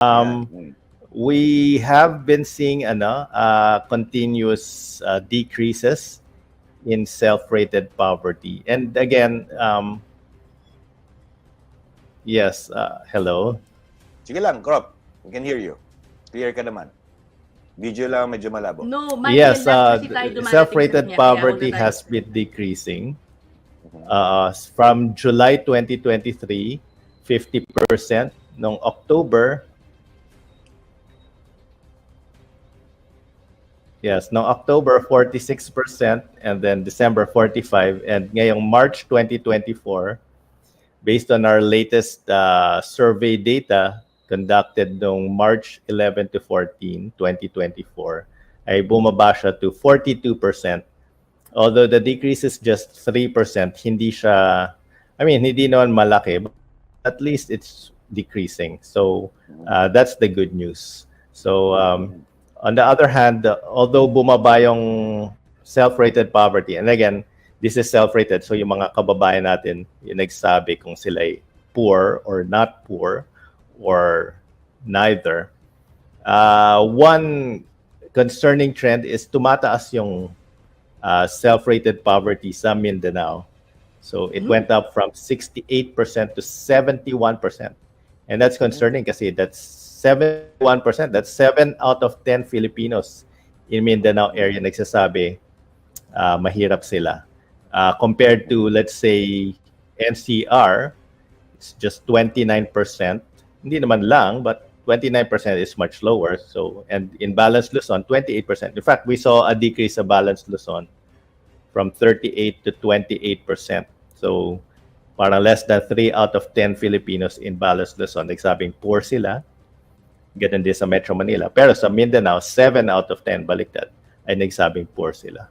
Um, we have been seeing ano, uh, continuous uh, decreases in self-rated poverty. And again, um, yes, uh, hello. Sige lang, Crop. We can hear you. Clear ka naman. Video lang medyo malabo. No, Michael, yes, uh, self-rated poverty has been decreasing. Mhm. Uh, from July 2023, 50%. Noong October, yes, noong October, 46%. And then December, 45 And ngayong March 2024, based on our latest uh, survey data conducted noong March 11 to 14, 2024, ay bumaba siya to 42%. Although the decrease is just 3%, hindi siya, I mean, hindi naman malaki, but at least it's decreasing. So uh, that's the good news. So um, on the other hand, although bumaba yung self-rated poverty, and again, this is self-rated, so yung mga kababayan natin, yung nagsabi kung sila ay poor or not poor or neither. Uh, one concerning trend is tumataas yung uh, self-rated poverty sa Mindanao. So it Mhm. went up from 68% to 71%. And that's concerning kasi that's 71%. That's 7 out of 10 Filipinos in Mindanao area nagsasabi uh, mahirap sila. Uh, compared to, let's say, NCR, it's just 29%. Hindi naman lang, but 29% is much lower. So, and in Balanced Luzon, 28%. In fact, we saw a decrease of Balanced Luzon from 38 to 28%. So, parang less than 3 out of 10 Filipinos in Balanced Luzon nagsabing poor sila. Ganun din sa Metro Manila. Pero sa Mindanao, 7 out of 10, baliktad, ay nagsabing poor sila.